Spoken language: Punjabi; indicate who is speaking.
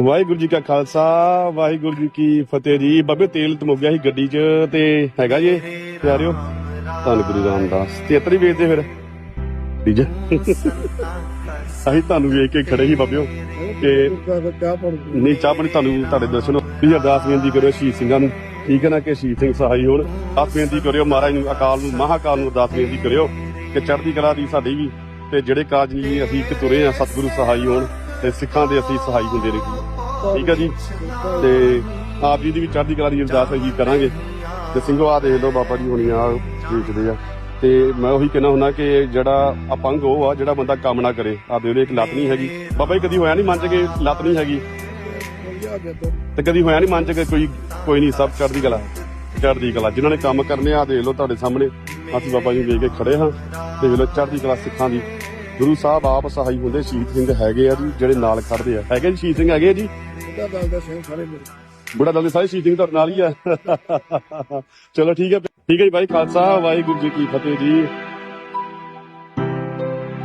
Speaker 1: ਵਾਹਿਗੁਰੂ ਜੀ ਕਾ ਖਾਲਸਾ, ਵਾਹਿਗੁਰੂ ਜੀ ਕੀ ਫਤਿਹ ਜੀ। ਬਾਬੇ, ਤੇਲ ਤਮੁੱਕ ਗਿਆ ਸੀ ਗੱਡੀ 'ਚ ਤੇ ਹੈਗਾ ਜੀ ਪਿਆਰਿਓ। ਧੰਨ ਗੁਰੂ ਰਾਮਦਾਸ। 73 ਵੇਚਦੇ ਫਿਰ। ਠੀਕ ਹੈ ਅਸੀਂ ਤੁਹਾਨੂੰ ਵੇਖ ਕੇ ਖੜੇ ਸੀ ਬਾਬਿਓ। ਕਿ ਨਹੀਂ, ਚਾਹ ਪਾਣੀ ਤੁਹਾਨੂੰ ਤੁਹਾਡੇ ਦਰਸ਼ਨ। ਵੀ ਅਰਦਾਸ ਬੇਨਤੀ ਕਰਿਓ ਸ਼ਹੀਦ ਸਿੰਘਾਂ ਨੂੰ। ਠੀਕ ਹੈ ਨਾ ਕਿ ਸ਼ਹੀਦ ਸਿੰਘ ਸਹਾਈ ਹੋਣ। ਅਰਦਾਸ ਬੇਨਤੀ ਕਰਿਓ ਮਹਾਰਾਜ ਨੂੰ, ਅਕਾਲ ਨੂੰ, ਮਹਾਕਾਲ ਨੂੰ ਅਰਦਾਸ ਬੇਨਤੀ ਕਰਿਓ ਕਿ ਚੜ੍ਹਦੀ ਕਲਾ ਦੀ ਸਾਡੀ ਵੀ। ਤੇ ਜਿਹੜੇ ਕਾਜ ਨਹੀਂ ਅਸੀਂ ਇੱਕ ਤੁਰੇ ਆ ਸਤਿਗੁਰੂ ਸਹਾਈ ਹੋਣ ਤੇ ਸਿੱਖਾਂ ਦੇ ਅਸੀਂ ਸਹਾਈ ਹੁੰਦੇ ਰਹੀਏ। ਠੀਕ ਹੈ ਜੀ। ਤੇ ਆਪ ਜੀ ਦੀ ਵੀ ਚੜ੍ਹਦੀ ਕਲਾ ਦੀ ਅਰਦਾਸ ਅਸੀਂ ਕਰਾਂਗੇ। ਤੇ ਸਿੰਘੋ ਆ ਦੇਖ ਲਓ ਬਾਬਾ ਜੀ ਹੁਣੀ ਆ ਵੇਚਦੇ ਆ। ਤੇ ਮੈਂ ਉਹੀ ਕਹਿਣਾ ਹੁੰਦਾ ਕਿ ਜਿਹੜਾ ਅਪੰਗ ਉਹ ਆ, ਜਿਹੜਾ ਬੰਦਾ ਕੰਮ ਨਾ ਕਰੇ ਆ ਦੇ ਇੱਕ ਲੱਤ ਨਹੀਂ ਹੈਗੀ। ਬਾਬਾ ਜੀ, ਕਦੀ ਹੋਇਆ ਨਹੀਂ ਮੰਨ ਚ ਕਿ ਲੱਤ ਨਹੀਂ ਹੈਗੀ? ਤੇ ਕਦੀ ਹੋਇਆ ਨਹੀਂ ਮਨ ਚ ਕਿ ਕੋਈ ਕੋਈ ਨਹੀਂ ਸਭ ਚੜ੍ਹਦੀ ਕਲਾ ਚੜ੍ਹਦੀ ਕਲਾ। ਜਿਨ੍ਹਾਂ ਨੇ ਕੰਮ ਕਰਨੇ ਆ ਦੇਖ ਲਓ ਤੁਹਾਡੇ ਸਾਹਮਣੇ। ਅਸੀਂ ਬਾਬਾ ਜੀ ਨੂੰ ਵੇਖ ਕੇ ਖੜੇ ਹਾਂ। ਤੇ ਵੇਖ ਲਓ ਚੜ੍ਹਦੀ ਕਲਾ ਸਿੱਖਾਂ ਦੀ। ਗੁਰੂ ਸਾਹਿਬ ਆਪ ਸਹਾਈ ਹੁੰਦੇ, ਸ਼ਹੀਦ ਸਿੰਘ ਹੈਗੇ ਆ ਜੀ, ਜਿਹੜੇ ਨਾਲ ਖੜਦੇ ਆ। ਹੈਗੇ ਜੀ, ਸ਼ਹੀਦ ਸਿੰਘ ਹੈਗੇ ਆ ਜੀ?
Speaker 2: ਇਹਦਾ ਦਲ ਦਾ ਸਿੰਘ ਸਾਰੇ ਮੇਰੇ।
Speaker 1: ਬੁੜਾ ਦਲ ਦੇ ਸਾਰੇ ਸ਼ਹੀਦ ਸਿੰਘ ਤੁਹਾਡੇ ਨਾਲ ਹੀ ਆ। ਚਲੋ ਠੀਕ ਹੈ ਠੀਕ ਹੈ ਜੀ ਭਾਈ ਖਾਲਸਾ, ਵਾਹਿਗੁਰੂ ਜੀ ਕੀ ਫਤਿਹ ਜੀ।